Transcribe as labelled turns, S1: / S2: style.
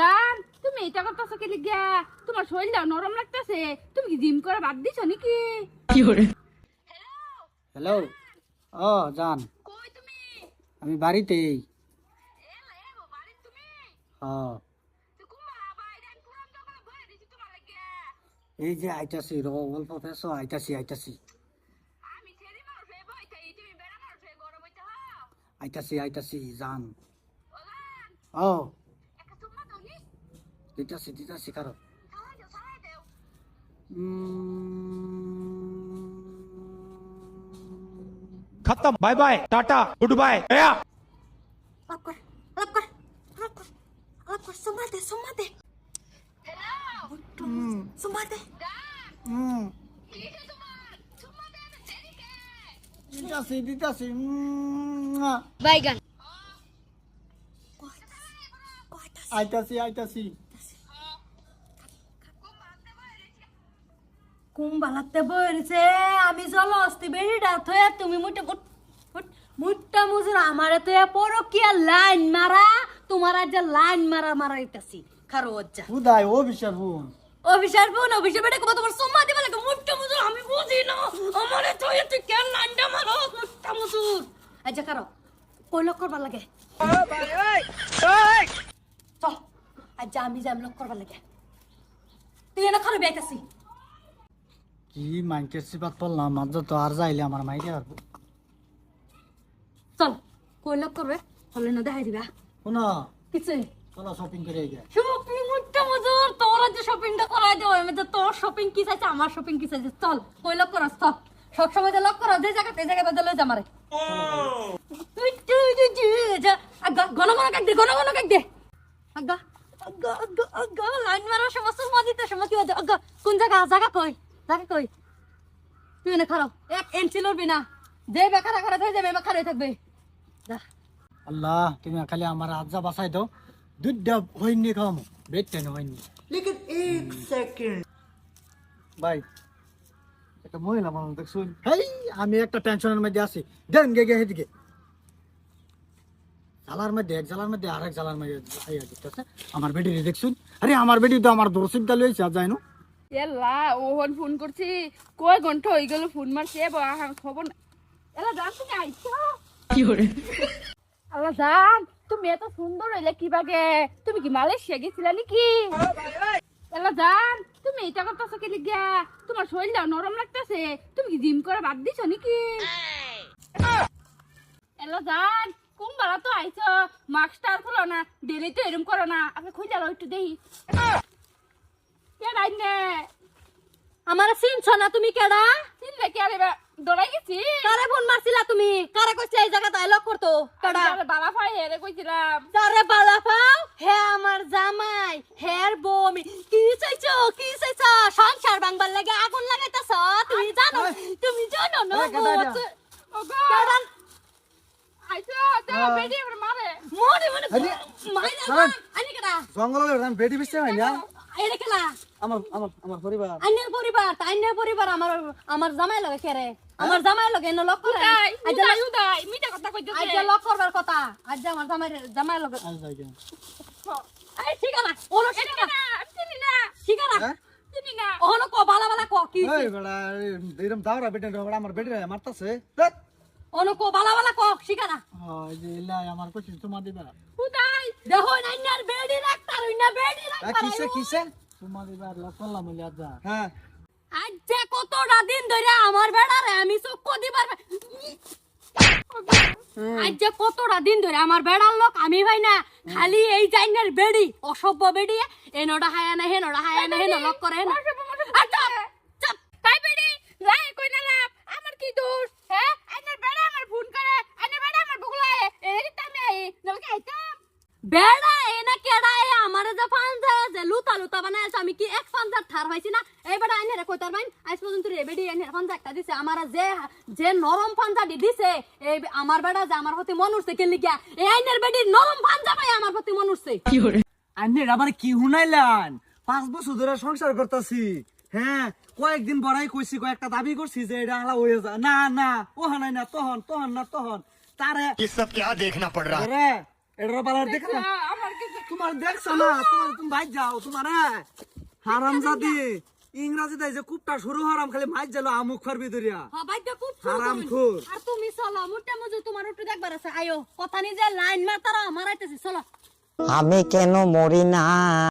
S1: জান তুমি এটা করতেছো কি লিগা? তোমার শরীরটা নরম লাগতেছে। তুমি কি জিম করে বাদ দিছো নাকি?
S2: কি করে হ্যালো ও জান।
S1: কই তুমি?
S2: আমি বাড়িতেই হ্যাঁ এই যে আইতাছি র অল্প পেছো আইতাছি আইতাছি। আইতাছি আইতাছি জান।
S1: ও।
S2: দিতাছি দিতাছি কারো
S1: সারাই দাও সারাই দাও
S3: खत्म bye bye tata good bye गया
S4: আলাপ কর আলাপ কুম্বালাতে বইছে? আমি জল অস্তি বেরিটা থয়ে তুমি মুটে মুটটা মুজুর। আমারে তো পরকিয়া লাইন মারা তোমার আজ লাইন মারা মারাইতাছি। খারো যা
S2: বুদাই ও বিশাল বোন।
S4: অভিশার বোন অভিশার বেটা কত তোমার সম্মা দিবা লাগে মুটটা মুজুর আমি বুঝি না। আমারে তো তুই কেন লাইনটা মারো মুটটা মুজুর। আচ্ছা কারও কই লক করবার লাগে? চল আজ আমি যাম লক করবার লাগে। তুই এনে খারো বেটাছি
S2: কি মাইকের সিপাত পড়লাম মাঝে তো আর যাইলে আমার মাইকে আর
S4: চল কই লক করবে? হলে না দেখাই দিবা।
S2: শোনো।
S4: কিছু?
S2: চলো শপিং করে গে
S4: শপিং মুটটা মজুর তোরা যে শপিংটা করাই দেবো আমি তো তোর শপিং কি চাইছে আমার শপিং কি চাইছে? চল কই লক করাস চল। সব সময় লক করা যে জায়গা এই জায়গা বদলে যা। আগা ঘন ঘন কাক দে ঘন ঘন কাক দে। আগা আগা আগা আগা লাইন মারার সময় সুমা দিতে সময় কি আগা কোন জায়গা জায়গা কই? তাকে কই? তুই এনে খারাপ। এক এনচি লড়বি না। যে বেকার খারাপ হয়ে যাবে বেকার হয়ে থাকবে।
S2: আল্লাহ তুমি খালি আমার আজ্জা বাসাই দাও। দুধটা হয়নি খাওয়াম। বেডটেন হয়নি
S5: লেকিন এক সেকেন্ড
S2: ভাই একটা মহিলা মানুষ হেই আমি একটা টেনশনের মধ্যে আছি। দেন গে গে হেদিকে। জালার মধ্যে এক জালার মধ্যে আর এক জালার মধ্যে আমার বেটি দেখছুন? আরে আমার বেটি তো আমার দর্শিপটা লইছে যায় না
S1: এলা ওহন ফোন করছি। কয় ঘণ্টা হয়ে গেল ফোন মারছে? বাহান খবর না। এলা জান তুমি আইছো কি করে আল্লাহ জান তুমি এত সুন্দর হইলে কি বাগে? তুমি কি মালয়েশিয়া গেছিলা নাকি? এলা জান তুমি এটা করতেছো কি লিগা? তোমার শরীরটা নরম লাগতেছে। তুমি কি জিম করে বাদ দিছো নাকি? এলা জান কোন বেলা তো আইছো। মাস্কটা আর খুলো না। ডেলি তো এরম করো না। আপনি খুঁজে আলো একটু দেই। কে রাইনে
S4: আমার চিনছ না তুমি কেডা?
S1: চিনলে কে আরে দৌড়াই গেছি?
S4: কারে ফোন মারছিলা তুমি? কারে কইছিলে এই জায়গা তাই লক করতো? কেডা?
S1: আরে বাবা ভাই হেরে কইছিলাম।
S4: বালা পাও হে আমার জামাই হের বমি। কি চাইছো কি চাইছো? সংসার বাংবার লাগে আগুন লাগাইতাছ? তুমি জানো তুমি জানো না
S1: ওগো।
S4: কেডা?
S1: আইছো তো বেডি মারে।
S4: মনে মনে
S2: আরে,
S4: মাইরা আনি কেডা?
S2: হয় না? আমার আমার আমার পরিবার।
S4: আইনের পরিবার আইনের পরিবার আমার আমার জামাই লাগে কেরে আমার জামাই লাগে এনে লক করে।
S1: উদাই
S4: আইজা
S1: উদাই উদাই মিটা কথা কইতেছে।
S4: আইজা লক করবার কথা আজ আমার জামাই জামাই লাগে
S2: আজ যাই কেন?
S4: এই ঠিকানা ওনো
S1: এটা না চিনি না।
S4: ঠিকানা?
S1: চিনি না।
S4: ওনো কো বালা বালা কো কি
S2: এই বেড়া এরম দাওরা বেটা বেড়া আমার বেটি মারতাছে।
S4: ওনো কো বালা বালা কো ঠিকানা।
S2: হয় যে ইলাই আমার কইছি তোমা দিবা।
S4: দেখো নাইনার বেডি রাখতার হইনা বেডি রাখতার
S2: কিসে কিসে? তোমা দিবা লক করলাম বলে আজ হ্যাঁ।
S4: আজ যে কতটা দিন ধরে আমার বেড়ারে আমি চোখ দিবার আজ যে কতটা দিন ধরে আমার বেড়ার লোক আমি ভাই না খালি এই জাইনের বেড়ি অসভ্য বেড়ি এনডা হায়া না হেনডা হায়া না হেন লক করে না আর চাপ, চাপ।
S1: তাই বেডি লাই কই না লাভ আমার কি দোষ হ্যাঁ আইনার বেড়া আমার ফোন করে আইনার বেড়া আমার বুগলায় এই তামে আই নলকে আইতাম
S4: বেড়া এনা কেডা এ আমার যে ফান্সা যে লুতা লুতা বানাইছে আমি কি এক ফান্সার ঠার হইছি না এই বেড়া আইনে রে কইতার বাইন আজ পর্যন্ত রে বেডি আইনে ফান্সা একটা দিছে আমার যে যে নরম ফান্সা দি দিছে এই আমার বেড়া যে আমার প্রতি মন উঠছে কে লিগা এই আইনের বেডি নরম ফান্সা পাই আমার প্রতি মন উঠছে
S5: আন্নে আবার কি হুনাইলান পাঁচ বছর ধরে সংসার করতেছি হ্যাঁ কয়েকদিন বড়াই কইছি কয়েকটা দাবি করছি যে এটা আলা হয়ে যা না না ও হানাই না তহন তহন না তহন তারে
S3: ये सब क्या देखना पड़ रहा है
S5: রে এটা বালার দেখা তোমার দেখছ না তোমার তুমি ভাই যাও তোমার হারাম জাতি। ইংরাজি দেয় যে কুপটা শুরু হারাম খালি মাইক জালো আমুক খারবি দরিয়া
S4: হ্যাঁ বাইটা খুব
S5: হারামখোর।
S4: আর তুমি চলো মুটে মুজু তোমার একটু দেখবার আছে। আয়ো কথা নিজে লাইন মারতারা মারাইতেছি চলো।
S6: আমি কেন মরি না?